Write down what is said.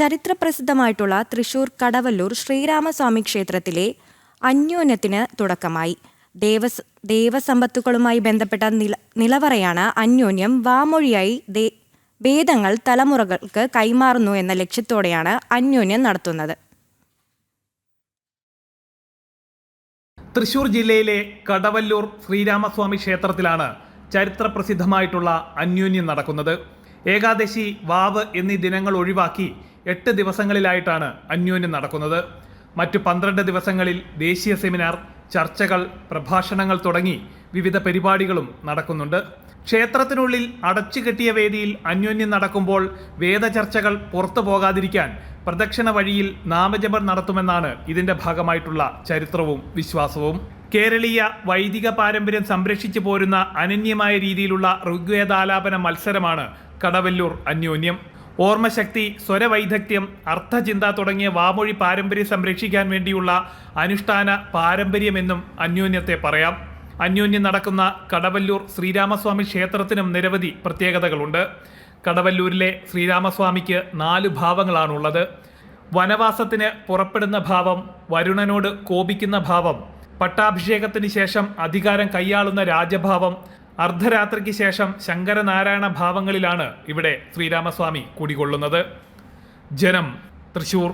ചരിത്രപ്രസിദ്ധമായിട്ടുള്ള തൃശൂർ കടവല്ലൂർ ശ്രീരാമസ്വാമി ക്ഷേത്രത്തിലെ അന്യോന്യത്തിന് തുടക്കമായി. ദേവസ് ദേവസമ്പത്തുക്കളുമായി ബന്ധപ്പെട്ട നില നിലവറയാണ് അന്യോന്യം വാമൊഴിയായി ദേ വേദങ്ങൾ തലമുറകൾക്ക് കൈമാറുന്നു എന്ന ലക്ഷ്യത്തോടെയാണ് അന്യോന്യം നടത്തുന്നത്. തൃശൂർ ജില്ലയിലെ കടവല്ലൂർ ശ്രീരാമസ്വാമി ക്ഷേത്രത്തിലാണ് ചരിത്രപ്രസിദ്ധമായിട്ടുള്ള അന്യോന്യം നടക്കുന്നത്. ഏകാദശി വാവ് എന്നീ ദിനങ്ങൾ ഒഴിവാക്കി എട്ട് ദിവസങ്ങളിലായിട്ടാണ് അന്യോന്യം നടക്കുന്നത്. മറ്റു പന്ത്രണ്ട് ദിവസങ്ങളിൽ ദേശീയ സെമിനാർ ചർച്ചകൾ പ്രഭാഷണങ്ങൾ തുടങ്ങി വിവിധ പരിപാടികളും നടക്കുന്നുണ്ട്. ക്ഷേത്രത്തിനുള്ളിൽ അടച്ചു കെട്ടിയ വേദിയിൽ അന്യോന്യം നടക്കുമ്പോൾ വേദചർച്ചകൾ പുറത്തു പോകാതിരിക്കാൻ പ്രദക്ഷിണ വഴിയിൽ നാമജപം നടത്തുമെന്നാണ് ഇതിന്റെ ഭാഗമായിട്ടുള്ള ചരിത്രവും വിശ്വാസവും. കേരളീയ വൈദിക പാരമ്പര്യം സംരക്ഷിച്ചു പോരുന്ന അനന്യമായ രീതിയിലുള്ള ഋഗ്വേദാലാപന മത്സരമാണ് കടവല്ലൂർ അന്യോന്യം. ഓർമ്മശക്തി സ്വരവൈദഗ്ധ്യം അർത്ഥചിന്ത തുടങ്ങിയ വാമൊഴി പാരമ്പര്യം സംരക്ഷിക്കാൻ വേണ്ടിയുള്ള അനുഷ്ഠാന പാരമ്പര്യമെന്നും അന്യോന്യത്തെ പറയാം. അന്യോന്യം നടക്കുന്ന കടവല്ലൂർ ശ്രീരാമസ്വാമി ക്ഷേത്രത്തിനും നിരവധി പ്രത്യേകതകളുണ്ട്. കടവല്ലൂരിലെ ശ്രീരാമസ്വാമിക്ക് നാല് ഭാവങ്ങളാണുള്ളത്. വനവാസത്തിന് പുറപ്പെടുന്ന ഭാവം വരുണനോട് കോപിക്കുന്ന ഭാവം പട്ടാഭിഷേകത്തിന് ശേഷം അധികാരം കൈയാളുന്ന രാജഭാവം അർദ്ധരാത്രിക്ക് ശേഷം ശങ്കരനാരായണ ഭാവങ്ങളിലാണ് ഇവിടെ ശ്രീരാമസ്വാമി കുടികൊള്ളുന്നത്. ജനം തൃശൂർ.